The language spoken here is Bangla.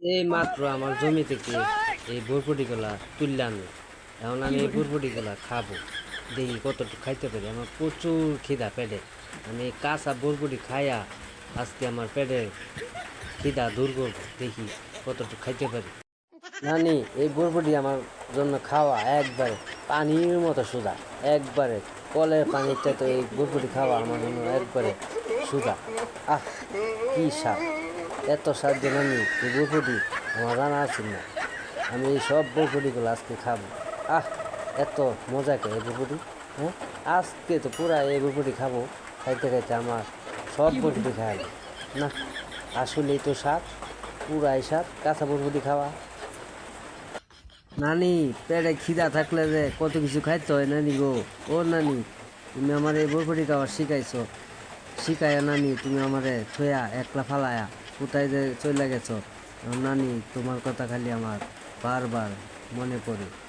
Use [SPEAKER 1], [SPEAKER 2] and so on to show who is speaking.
[SPEAKER 1] এই মাত্র আমার জমি থেকে এই বরবটিগুলা তুললে আনি এখন আমি এই বরবটিগুলা খাব। দেখি কতটুকু খাইতে পারি। আমার প্রচুর খিদা পেটে। আমি কাঁচা বরবটি খাইয়া আজকে আমার পেটে খিদা দূর করব। দেখি কতটুকু খাইতে পারি। নানি, এই বরবটি আমার জন্য খাওয়া একবারে পানির মতো সুদা একবারে কলের পানিটা তো এই বরবটি খাওয়া আমার জন্য একবারে সুদা আহ, কি স্বাদ। এত স্বাদ যে নানি এই বরবটি আমার রান্না আছে না। আমি এই সব বরবটিগুলো আজকে খাব। আহ এত মজা কে এই বরবটি হ্যাঁ? আজকে তো পুরা এই বরবটি খাব খাইতে খাইতে আমার সব বরবটি খাওয়া না আসলেই তো স্বাদ পুরাই স্বাদ কাঁচা বরবটি খাওয়া। নানি পেটে খিদা থাকলে যে কত কিছু খাইতে হয় নানি গো? ও নানি তুমি আমার এই বরবটি খাওয়া শিখাইছো। শিখাইয়া নানি তুমি আমারে থয়া একলা ফালায়া। কোথায় যে চলে গেছ? নানি তোমার কথা খালি আমার বারবার মনে পড়ে।